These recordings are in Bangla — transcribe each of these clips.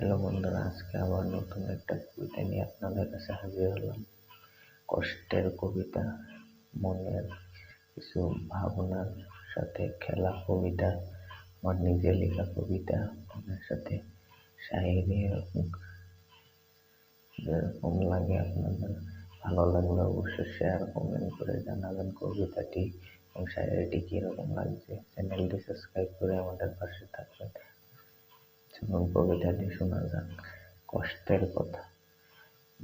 হ্যালো বন্ধুরা, আজকে আবার নতুন একটা কবিতা নিয়ে আপনাদের কাছে হাজির হলাম। কষ্টের কবিতা, মনের কিছু ভাবনার সাথে খেলা কবিতা আমার নিজে লেখা কবিতা আপনার সাথে শায়েরি এরকম যেরকম লাগে আপনাদের। ভালো লাগলে অবশ্যই শেয়ার কমেন্ট করে জানাবেন কবিতাটি এবং শায়েরিটি কীরকম লাগছে। চ্যানেলটি সাবস্ক্রাইব করে আমাদের পাশে থাকবেন। চলুন কবিতাটি শোনা যাক কষ্টের কথা।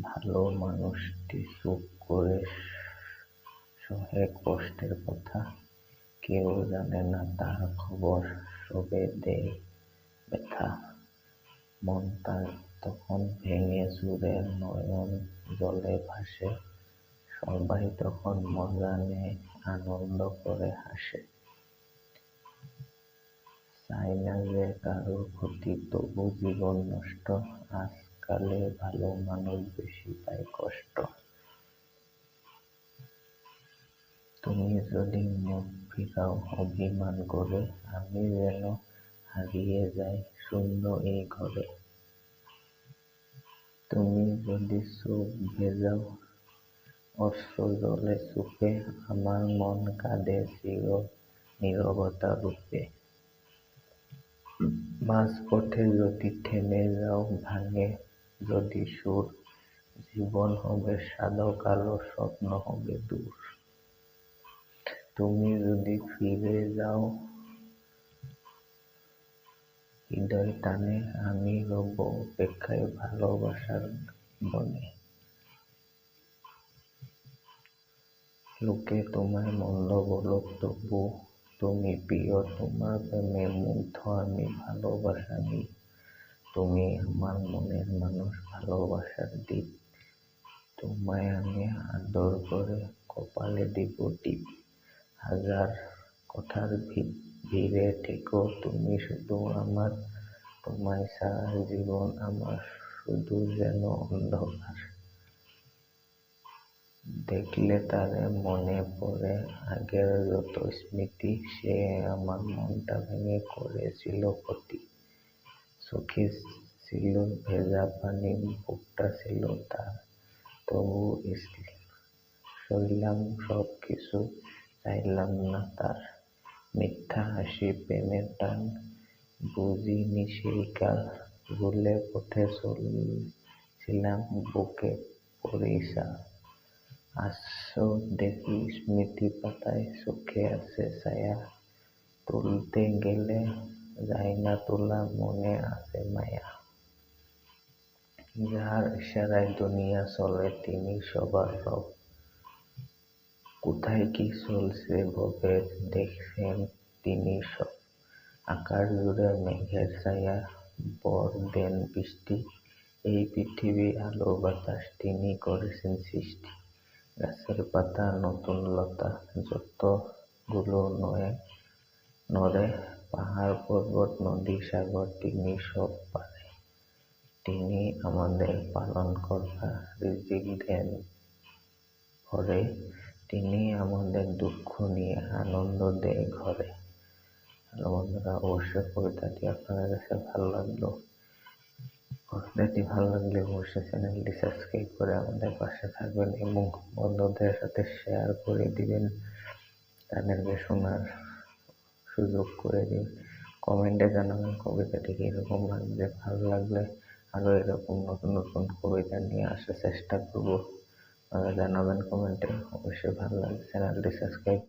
ভালো মানুষটি চুপ করে সহে কষ্টের কথা। কেউ জানে না তার খবর সবে দেয় ব্যথা। মন তার তখন ভেঙে চুরে নয়ন জলে ভাসে। সবাই তখন মজা নেয় আনন্দ করে হাসে। চাই না যে কারও ক্ষতি, তবু জীবন নষ্ট। আজকালে ভালো মানুষ বেশি পায় কষ্ট। তুমি যদি মুখ ফিরাও অভিমান করে, আমি যেন হারিয়ে যাই শূন্য এই ঘরে। তুমি যদি চোখ ভেজাও অশ্র জলে চুপে, আমার মন কাঁদে চির নীরবতা রূপে। মাঝপথে যদি থেমে যাও ভাঙে, যদি সুর, জীবন হবে সাদা কালো, স্বপ্ন হবে দূর। তুমি যদি ফিরে যাও, হৃদয় টানে, আমি রব অপেক্ষায় ভালোবাসার বনে। লোকে তোমায় মন্দ বলুক, তবু তুমি প্রিয়, তোমার প্রেমে মুগ্ধ আমি ভালোবাসা নিই তুমি আমার মনের মানুষ, ভালোবাসার দ্বীপ তোমায় আমি আদর করে কপালে দিব টিপ হাজার কথার ভিড়ে থেকো তুমি শুধু আমার। তোমায় ছাড়া জীবন আমার, শুধু যেন অন্ধকার। দেখলে তারে মনে পড়ে, আগের যত স্মৃতি, সে আমার মনটা ভেঙে করেছিল ক্ষতি। চোখে ছিল ভেজা পানি, বুকটা ছিল তার। তবু সইলাম সব কিছু চাইলাম না তার। মিথ্যা হাসি প্রেমের টান, বুঝিনি সেই কাল। ভুলে পথে চলছিলাম বুকে পরিসা আসো দেখি স্মৃতি পাতায় চোখে আছে ছায়া। তুলতে গেলে যায় না তোলা মনে আছে মায়া। যার ইশারায় দুনিয়া চলে তিনি সবার রব। কোথায় কি চলছে ভবে দেখছেন তিনি সব। আকাশ জুড়ে মেঘের ছায়া, বর দেন বৃষ্টি। এই পৃথিবী আলো বাতাস তিনি করেছেন সৃষ্টি। গাছের পাতা নতুন লতা যতগুলো নয়, নড়ে পাহাড়, পর্বত, নদী, সাগর তিনি সব পারে। তিনি আমাদের পালন কর্তা রিজিক দেন। ঘরে তিনি আমাদের দুঃখ নিয়ে আনন্দ দেয় ঘরে। বন্ধুরা, অবশ্যই কবিতাটি আপনাদের কাছে ভালো লাগল। কবিতাটি ভালো লাগলে অবশ্যই চ্যানেলটি সাবস্ক্রাইব করে আমাদের পাশে থাকবেন এবং বন্ধুদের সাথে শেয়ার করে দিবেন। তাদেরকে শোনার সুযোগ করে দিন। কমেন্টে জানাবেন কবিতাটি কীরকম লাগবে, ভালো লাগলে আরও এরকম নতুন নতুন কবিতা নিয়ে আসার চেষ্টা করব। জানাবেন কমেন্টে অবশ্যই ভালো লাগলে চ্যানেলটি সাবস্ক্রাইব